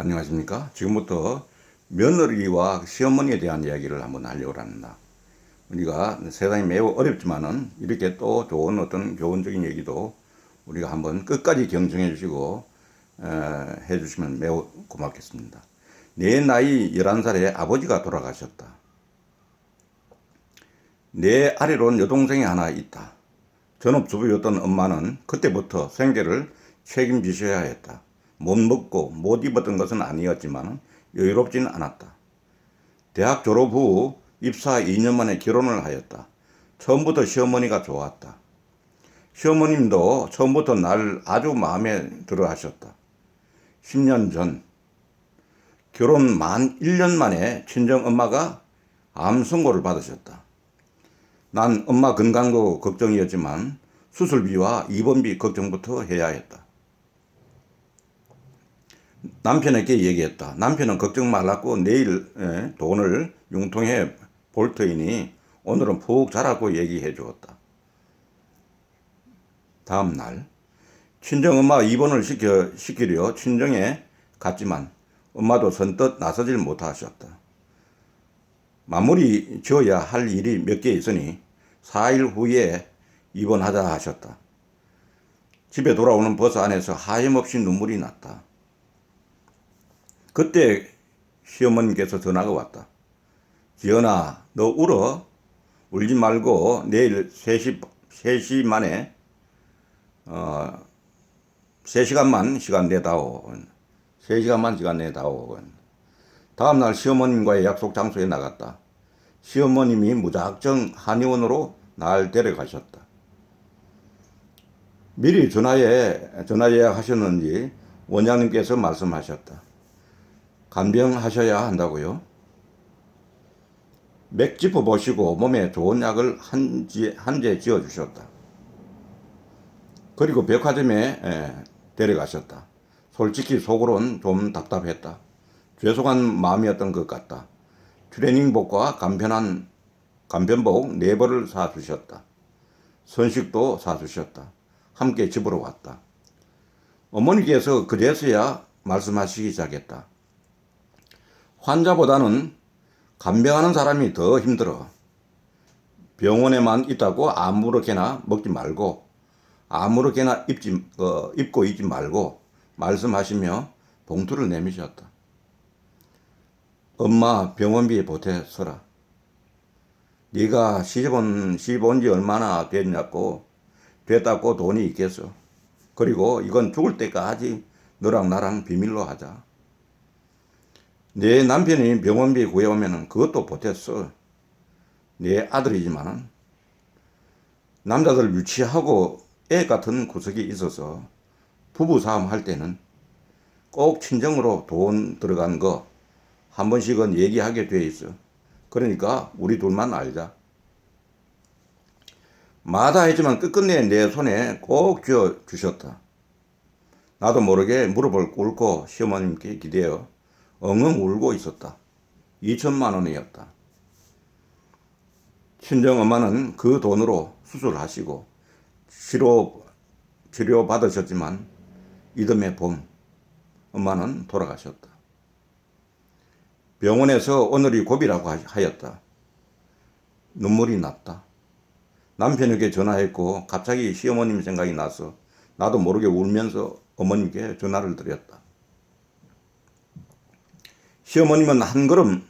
안녕하십니까. 지금부터 며느리와 시어머니에 대한 이야기를 한번 하려고 합니다. 우리가 세상이 매우 어렵지만은 이렇게 또 좋은 어떤 교훈적인 얘기도 우리가 한번 끝까지 경청해 주시고 에, 해 주시면 매우 고맙겠습니다. 내 나이 11살에 아버지가 돌아가셨다. 내 아래로는 여동생이 하나 있다. 전업주부였던 엄마는 그때부터 생계를 책임지셔야 했다. 못 먹고 못 입었던 것은 아니었지만 여유롭지는 않았다. 대학 졸업 후 입사 2년 만에 결혼을 하였다. 처음부터 시어머니가 좋았다. 시어머님도 처음부터 날 아주 마음에 들어 하셨다. 10년 전 결혼 만 1년 만에 친정 엄마가 암 선고를 받으셨다. 난 엄마 건강도 걱정이었지만 수술비와 입원비 걱정부터 해야 했다. 남편에게 얘기했다. 남편은 걱정 말라고 내일 에, 돈을 융통해 볼 터이니 오늘은 푹 자라고 얘기해 주었다. 다음 날 친정엄마 입원을 시켜, 시키려 친정에 갔지만 엄마도 선뜻 나서질 못하셨다. 마무리 지어야 할 일이 몇 개 있으니 4일 후에 입원하자 하셨다. 집에 돌아오는 버스 안에서 하염없이 눈물이 났다. 그때 시어머님께서 전화가 왔다. 지연아, 너 울어? 울지 말고 내일 3시, 3시 만에, 어, 3시간만 시간 내다오. 3시간만 시간 내다오. 다음날 시어머님과의 약속 장소에 나갔다. 시어머님이 무작정 한의원으로 날 데려가셨다. 미리 전화에, 전화 예약하셨는지 원장님께서 말씀하셨다. 간병하셔야 한다고요? 맥 짚어 보시고 몸에 좋은 약을 한제 한제 지어 주셨다. 그리고 백화점에 에, 데려가셨다. 솔직히 속으론 좀 답답했다. 죄송한 마음이었던 것 같다. 트레이닝복과 간편한 간편복 네 벌을 사 주셨다. 선식도 사 주셨다. 함께 집으로 왔다. 어머니께서 그제서야 말씀하시기 시작했다. 환자보다는 간병하는 사람이 더 힘들어. 병원에만 있다고 아무렇게나 먹지 말고 아무렇게나 입지, 어, 입고 있지 말고 말씀하시며 봉투를 내미셨다. 엄마 병원비 보태 서라. 네가 시집온 시집 온 지 얼마나 됐냐고 됐다고 돈이 있겠어. 그리고 이건 죽을 때까지 너랑 나랑 비밀로 하자. 내 남편이 병원비 구해오면은 그것도 보탰어. 내 아들이지만은 남자들 유치하고 애 같은 구석이 있어서 부부 싸움 할 때는 꼭 친정으로 돈 들어간 거 한 번씩은 얘기하게 돼 있어. 그러니까 우리 둘만 알자. 마다했지만 끝끝내 내 손에 꼭 쥐어 주셨다. 나도 모르게 무릎을 꿇고 시어머님께 기대어 엉엉 울고 있었다. 2천만 원이었다. 친정 엄마는 그 돈으로 수술하시고 치료 치료 받으셨지만 이듬해 봄 엄마는 돌아가셨다. 병원에서 오늘이 고비라고 하였다. 눈물이 났다. 남편에게 전화했고 갑자기 시어머님 생각이 나서 나도 모르게 울면서 어머님께 전화를 드렸다. 시어머님은 한 걸음에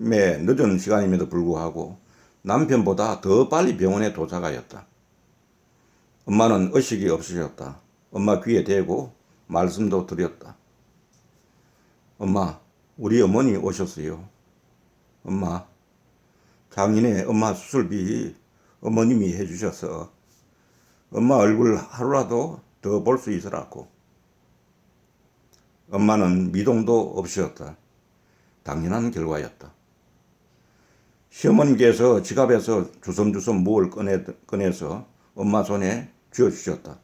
늦은 시간임에도 불구하고 남편보다 더 빨리 병원에 도착하였다. 엄마는 의식이 없으셨다. 엄마 귀에 대고 말씀도 드렸다. 엄마, 우리 어머니 오셨어요. 엄마, 장인의 엄마 수술비 어머님이 해주셔서 엄마 얼굴 하루라도 더 볼 수 있으라고. 엄마는 미동도 없으셨다. 당연한 결과였다. 시어머님께서 지갑에서 주섬주섬 무을 꺼내, 꺼내서 엄마 손에 쥐어주셨다.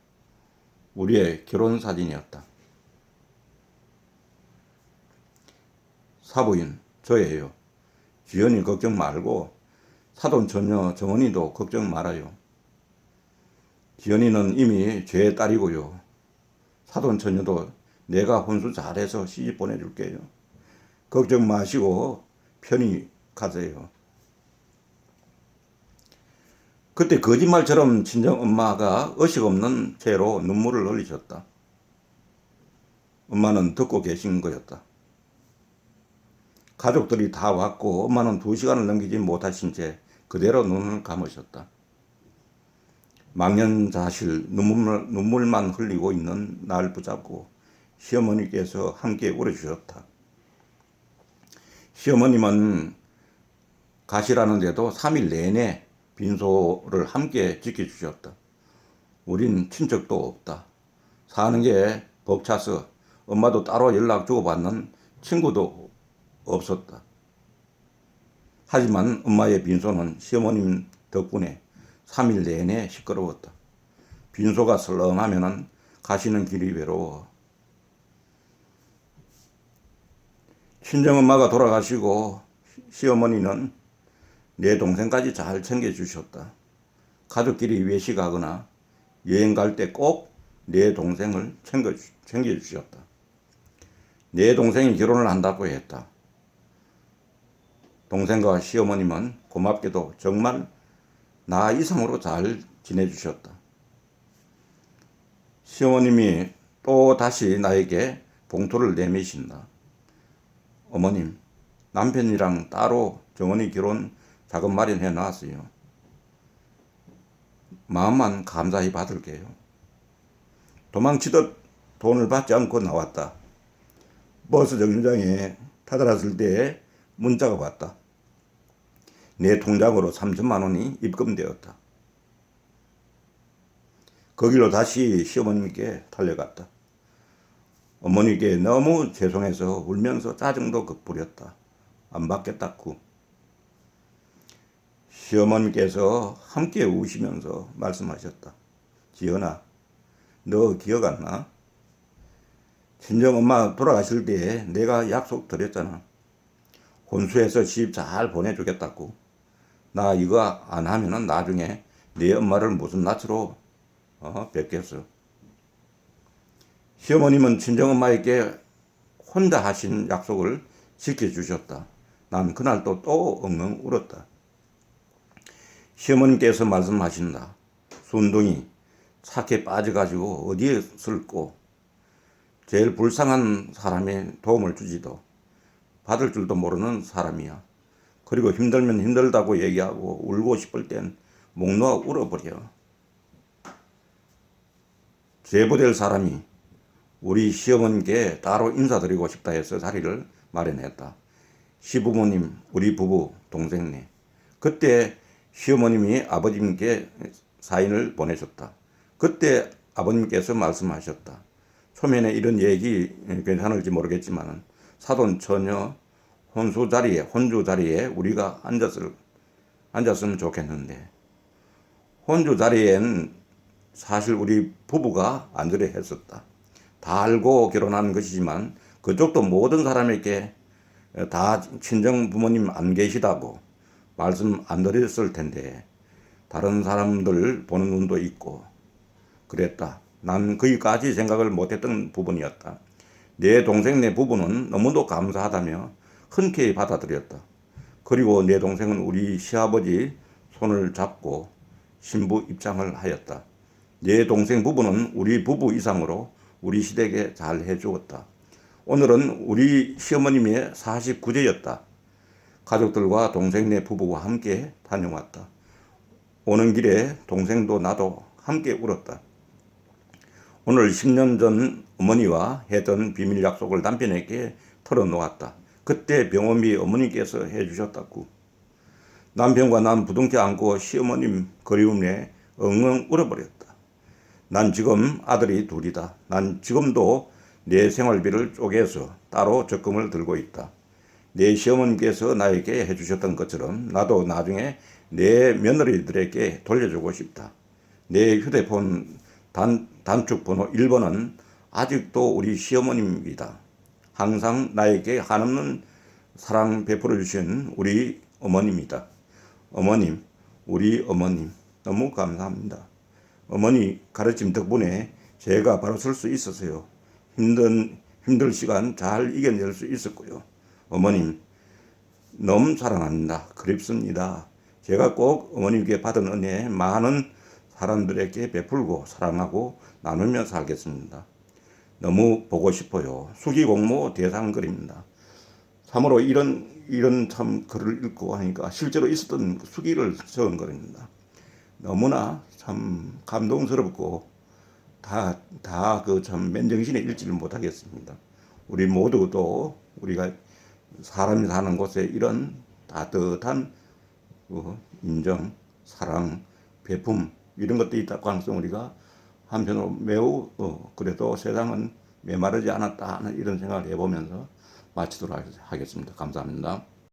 우리의 결혼 사진이었다. 사부인, 저예요. 지연이 걱정 말고 사돈 처녀 정원이도 걱정 말아요. 지연이는 이미 제 딸이고요. 사돈 처녀도 내가 혼수 잘해서 시집 보내줄게요. 걱정 마시고 편히 가세요. 그때 거짓말처럼 친정 엄마가 의식 없는 채로 눈물을 흘리셨다. 엄마는 듣고 계신 거였다. 가족들이 다 왔고 엄마는 두 시간을 넘기지 못하신 채 그대로 눈을 감으셨다. 망연자실 눈물, 눈물만 흘리고 있는 날 붙잡고 시어머니께서 함께 울어주셨다. 시어머님은 가시라는데도 3일 내내 빈소를 함께 지켜주셨다. 우린 친척도 없다. 사는 게 벅차서 엄마도 따로 연락 주고받는 친구도 없었다. 하지만 엄마의 빈소는 시어머님 덕분에 3일 내내 시끄러웠다. 빈소가 설렁하면은 가시는 길이 외로워. 친정엄마가 돌아가시고 시어머니는 내 동생까지 잘 챙겨주셨다. 가족끼리 외식하거나 여행 갈 때 꼭 내 동생을 챙겨, 챙겨주셨다. 내 동생이 결혼을 한다고 했다. 동생과 시어머님은 고맙게도 정말 나 이상으로 잘 지내주셨다. 시어머님이 또 다시 나에게 봉투를 내미신다. 어머님, 남편이랑 따로 정원이 결혼 자금 마련해 놨어요. 마음만 감사히 받을게요. 도망치듯 돈을 받지 않고 나왔다. 버스 정류장에 타들었을 때 문자가 왔다. 내 통장으로 3천만 원이 입금되었다. 거기로 다시 시어머님께 달려갔다. 어머니께 너무 죄송해서 울면서 짜증도 극부렸다. 안 받겠다고. 시어머니께서 함께 우시면서 말씀하셨다. 지연아, 너 기억 안 나? 친정 엄마 돌아가실 때 내가 약속 드렸잖아. 혼수해서 집 잘 보내주겠다고. 나 이거 안 하면은 나중에 네 엄마를 무슨 낯으로 어, 뵙겠어. 시어머님은 친정엄마에게 혼자 하신 약속을 지켜주셨다. 난 그날 또, 또 엉엉 울었다. 시어머님께서 말씀하신다. 순둥이 착해 빠져가지고 어디에 쓸고 제일 불쌍한 사람의 도움을 주지도 받을 줄도 모르는 사람이야. 그리고 힘들면 힘들다고 얘기하고 울고 싶을 땐 목 놓아 울어버려. 제보될 사람이 우리 시어머니께 따로 인사드리고 싶다 해서 자리를 마련했다. 시부모님, 우리 부부, 동생네. 그때 시어머님이 아버님께 사인을 보내셨다. 그때 아버님께서 말씀하셨다. 초면에 이런 얘기 괜찮을지 모르겠지만 사돈 처녀 혼수 자리에 혼주 자리에 우리가 앉았을 앉았으면 좋겠는데 혼주 자리엔 사실 우리 부부가 앉으려 했었다. 다 알고 결혼한 것이지만 그쪽도 모든 사람에게 다 친정 부모님 안 계시다고 말씀 안 드렸을 텐데 다른 사람들 보는 눈도 있고 그랬다. 난 거기까지 생각을 못했던 부분이었다. 내 동생 내 부부는 너무도 감사하다며 흔쾌히 받아들였다. 그리고 내 동생은 우리 시아버지 손을 잡고 신부 입장을 하였다. 내 동생 부부는 우리 부부 이상으로 우리 시댁에 잘 해주었다. 오늘은 우리 시어머님이 49제였다. 가족들과 동생 네 부부와 함께 다녀왔다. 오는 길에 동생도 나도 함께 울었다. 오늘 10년 전 어머니와 했던 비밀 약속을 남편에게 털어놓았다. 그때 병원비 어머니께서 해주셨다고. 남편과 난 부둥켜 안고 시어머님 그리움에 엉엉 울어버렸다. 난 지금 아들이 둘이다. 난 지금도 내 생활비를 쪼개서 따로 적금을 들고 있다. 내 시어머님께서 나에게 해주셨던 것처럼 나도 나중에 내 며느리들에게 돌려주고 싶다. 내 휴대폰 단, 단축 번호 1번은 아직도 우리 시어머님입니다. 항상 나에게 한없는 사랑 베풀어 주신 우리 어머니입니다. 어머님, 우리 어머님, 너무 감사합니다. 어머니 가르침 덕분에 제가 바로 설 수 있었어요. 힘든 힘들 시간 잘 이겨낼 수 있었고요. 어머님 너무 사랑합니다. 그립습니다. 제가 꼭 어머님께 받은 은혜 많은 사람들에게 베풀고 사랑하고 나누며 살겠습니다. 너무 보고 싶어요. 수기공모 대상글입니다. 참으로 이런 이런 참 글을 읽고 하니까 실제로 있었던 수기를 적은 글입니다. 너무나 참 감동스럽고 다 다 그 참 맨정신에 읽지를 못하겠습니다. 우리 모두도 우리가 사람이 사는 곳에 이런 따뜻한 어, 인정, 사랑, 배품 이런 것들이 있다고 하면서 우리가 한편으로 매우 어, 그래도 세상은 메마르지 않았다 하는 이런 생각을 해보면서 마치도록 하겠습니다. 감사합니다.